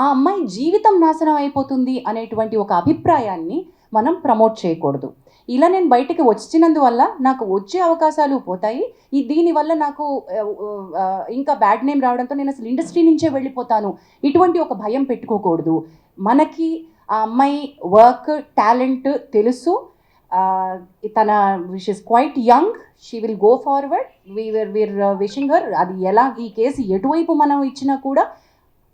ఆ అమ్మాయి జీవితం నాశనం అయిపోతుంది అనేటువంటి ఒక అభిప్రాయాన్ని మనం ప్రమోట్ చేయకూడదు. ఇలా నేను బయటికి వచ్చినందువల్ల నాకు వచ్చే అవకాశాలు పోతాయి. ఈ దీనివల్ల నాకు ఇంకా బ్యాడ్ నేమ్ రావడంతో నేను అసలు ఇండస్ట్రీ నుంచే వెళ్ళిపోతాను. ఇటువంటి ఒక భయం పెట్టుకోకూడదు. మనకి ఆ అమ్మాయి వర్క్ టాలెంట్ తెలుసు. తన wish is quite young she will go forward we're we're wishing her అది ఎలా ఈ కేసు ఎటువైపు మనం ఇచ్చినా కూడా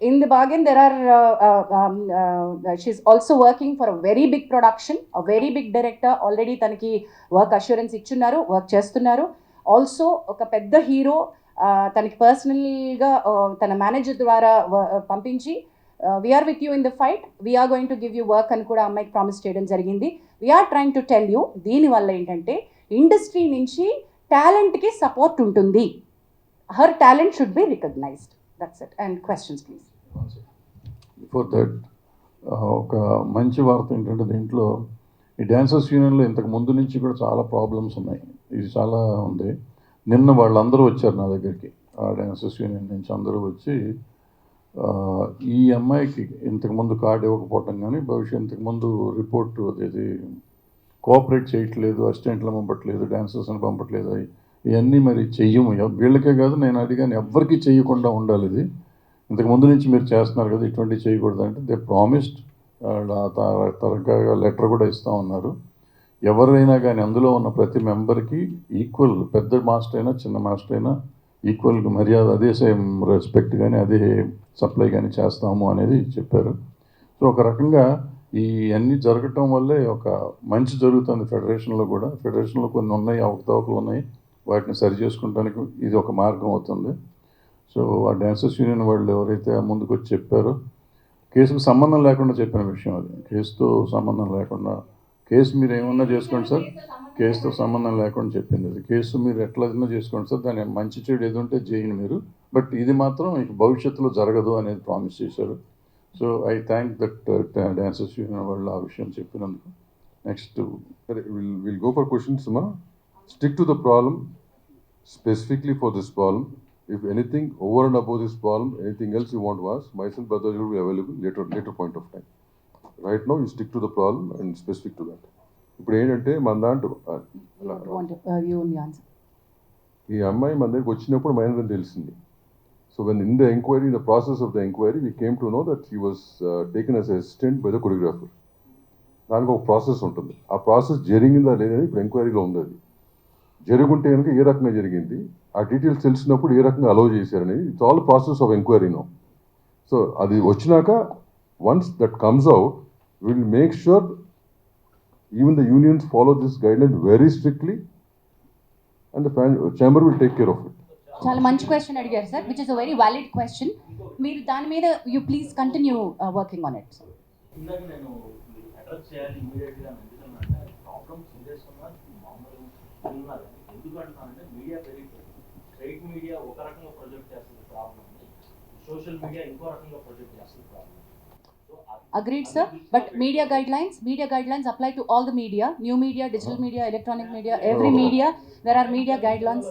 in the uh, there are she's also working for a very big production a very big director already తనకి work assurance ఇచ్చున్నారు work చేస్తున్నారు. ఆల్సో ఒక పెద్ద హీరో uh, తనకి పర్సనల్గా తన మేనేజర్ ద్వారా పంపించి we're with you in the fight we're going to give you work అని కూడా అమ్మాయికి ప్రామిస్ చేయడం జరిగింది. We're trying to tell you దీనివల్ల ఏంటంటే ఇండస్ట్రీ నుంచి టాలెంట్కి సపోర్ట్ ఉంటుంది. Her talent should be recognised that's it and questions please before that ఒక మంచి వార్త ఏంటంటే దీంట్లో ఈ డ్యాన్సర్స్ యూనియన్లో ఇంతకు ముందు నుంచి కూడా చాలా ప్రాబ్లమ్స్ ఉన్నాయి. ఇది చాలా ఉంది. నిన్న వాళ్ళందరూ వచ్చారు నా దగ్గరికి. ఆ డ్యాన్సర్స్ యూనియన్ నుంచి అందరూ వచ్చి ఈ అమ్మాయికి ఇంతకుముందు కార్డు ఇవ్వకపోవటం కానీ భవిష్యత్ ఇంతకుముందు రిపోర్ట్ అది కోఆపరేట్ చేయట్లేదు అసిస్టెంట్లు పంపట్లేదు డాన్సర్స్ని పంపట్లేదు అవి ఇవన్నీ మరి చెయ్యము. వీళ్ళకే కాదు నేను అడిగాను ఎవ్వరికీ చేయకుండా ఉండాలి ఇది. ఇంతకు ముందు నుంచి మీరు చేస్తున్నారు కదా ఇటువంటివి చేయకూడదు అంటే దే ప్రామిస్డ్ తరగా లెటర్ కూడా ఇస్తా ఉన్నారు. ఎవరైనా కానీ అందులో ఉన్న ప్రతి మెంబర్కి ఈక్వల్ పెద్ద మాస్టర్ అయినా చిన్న మాస్టర్ అయినా ఈక్వల్గా మర్యాద అదే సేమ్ రెస్పెక్ట్ కానీ అదే సప్లై కానీ చేస్తాము అనేది చెప్పారు. సో ఒక రకంగా ఈ అన్నీ జరగటం వల్లే ఒక మంచి జరుగుతుంది ఫెడరేషన్లో కూడా. ఫెడరేషన్లో కొన్ని ఉన్నాయి అవకతవకలు ఉన్నాయి. వాటిని సరి చేసుకోవడానికి ఇది ఒక మార్గం అవుతుంది. సో ఆ డ్యాన్సర్స్ యూనియన్ వాళ్ళు ఎవరైతే ముందుకు వచ్చి చెప్పారో కేసుకు సంబంధం లేకుండా చెప్పిన విషయం అది. కేసుతో సంబంధం లేకుండా కేసు మీరు ఏమన్నా చేసుకోండి సార్ కేసుతో సంబంధం లేకుండా చెప్పింది అది. కేసు మీరు ఎట్లయినా చేసుకోండి సార్ దాని మంచి చెడు ఏది ఉంటే చేయండి మీరు. బట్ ఇది మాత్రం మీకు భవిష్యత్తులో జరగదు అనేది ప్రామిస్ చేశారు. So I thank that uh, dancers union వాళ్ళు ఆ విషయం చెప్పినందుకు. Next. Sir, will go for questions questions, Stick to the problem, specifically for this problem. If anything over and above this problem, anything else you want to ask, myself, brother, will be available later, later point of time. Right now, you stick to the problem and specific to that. ఇప్పుడు ఏంటంటే మన దాంట్లో ఈ అమ్మాయి మన దగ్గరికి వచ్చినప్పుడు అని తెలిసింది so when in the enquiry in the process of the enquiry we came to know that he was taken as assistant by the choreographer దానికి ఒక ప్రాసెస్ ఉంటుంది ఆ ప్రాసెస్ జరిగిందా లేదని ఇప్పుడు ఎంక్వైరీలో ఉంది అది జరుగుంటే కనుక ఏ రకంగా జరిగింది ఆ డీటెయిల్స్ తెలిసినప్పుడు ఏ రకంగా అలౌ చేశారనేది it's all process of enquiry no so అది వచ్చినాక once that comes out will make sure even the unions follow this guideline very strictly and the chamber will take care of it చాలా మంచి question అడిగారు sir which is a very valid question మీరు దాని మీద you please continue working on it ఇందాక నేను address చేయాలి ఇమీడియట్గా ఎందుకంటే problem ఉన్నారు ఎందుకు అంటున్నానంటే మీడియా పెరిగిపోయింది స్ట్రైట్ మీడియా ఒక రకంగా ప్రొజెక్ట్ చేస్తుంది ప్రాబ్లమ్ సోషల్ మీడియా ఇంకో రకంగా ప్రొజెక్ట్ చేస్తుంది problem Agreed, sir. But media guidelines, media guidelines apply to all the media, new media, digital media, electronic media, every media. There are media guidelines.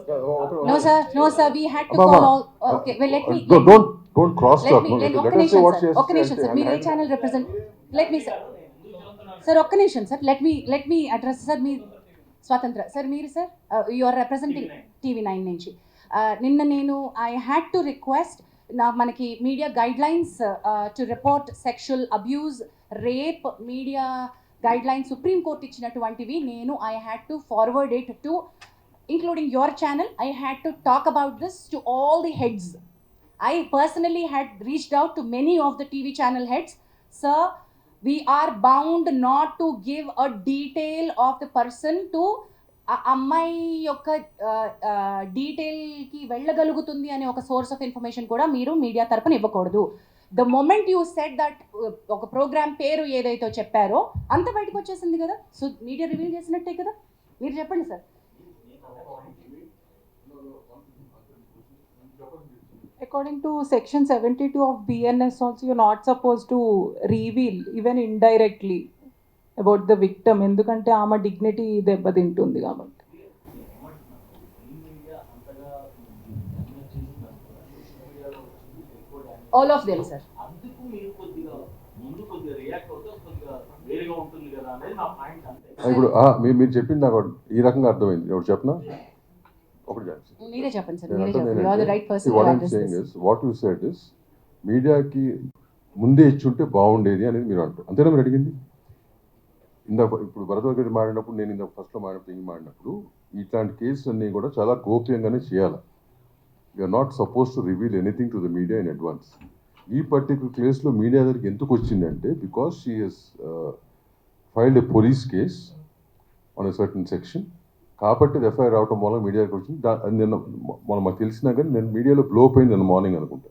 No, sir. No, sir. We had to Mama, call all. Okay. Well, let me. Uh, don't, don't, don't cross Let talk. me. No, Let, let, ఒక్క let us say నిమిషం what she sir has ఒక్క నిమిషం sir మీరు ఏ channel represent let me sir sir ఒక్క నిమిషం sir let me let me address sir మీ స్వాతంత్ర. Sir మీరు sir you are representing TV nine నుంచి. నిన్న నేను ఐ హ్యాడ్ టు రిక్వెస్ట్ నా మనకి media guidelines to report sexual abuse rape media guidelines Supreme Court ఇచ్చినటువంటివి నేను I had to forward it to including your channel I had to talk about this to all the heads I personally had reached out to many of the TV channel heads sir we are bound not to give a detail of the person to ఆ అమ్మాయి యొక్క డీటెయిల్కి వెళ్ళగలుగుతుంది అనే ఒక source of information కూడా మీరు media తరపున ఇవ్వకూడదు. The moment you set that ఒక ప్రోగ్రామ్ పేరు ఏదైతే చెప్పారో అంత బయటకు వచ్చేసింది కదా? సో మీడియా రివీల్ చేసినట్టే కదా? మీరు చెప్పండి sir According to section 72 of BNS also, you're not supposed to reveal even indirectly about the victim. ఎందుకంటే ఆమె డిగ్నిటీ దెబ్బతింటుంది కాబట్టి. ఆల్ ఆఫ్ దెమ్ సార్ ఇప్పుడు మీరు మీరు చెప్పింది నాకు ఈ రకంగా అర్థమైంది. ఎవరు చెప్పనా? మీరే చెప్పండి సార్ మీరే చెప్పండి. You are the right said is, మీడియాకి ముందే ఇచ్చుంటే బాగుండేది అనేది మీరు అంటారు అంతేనా మీరు అడిగింది? ఇందాక ఇప్పుడు భరద్వాజ్ గారు మాడినప్పుడు నేను ఇందాక ఫస్ట్లో మాడినప్పుడు ఇంక మాడినప్పుడు ఇట్లాంటి కేసులు అన్నీ కూడా చాలా గోప్యంగానే చేయాలి? You're not supposed to reveal anything to the media in advance ఈ పర్టికులర్ కేసులో మీడియా దగ్గరికి ఎందుకు వచ్చిందంటే because she has filed a police case on a certain section కాబట్టి ఎఫ్ఐఆర్ రావటం వల్ల మీడియాకి వచ్చింది. దా- నిన్న మనం మాకు తెలిసినా కానీ నేను మీడియాలో బ్లో అయింది నిన్న మార్నింగ్ అనుకుంటా.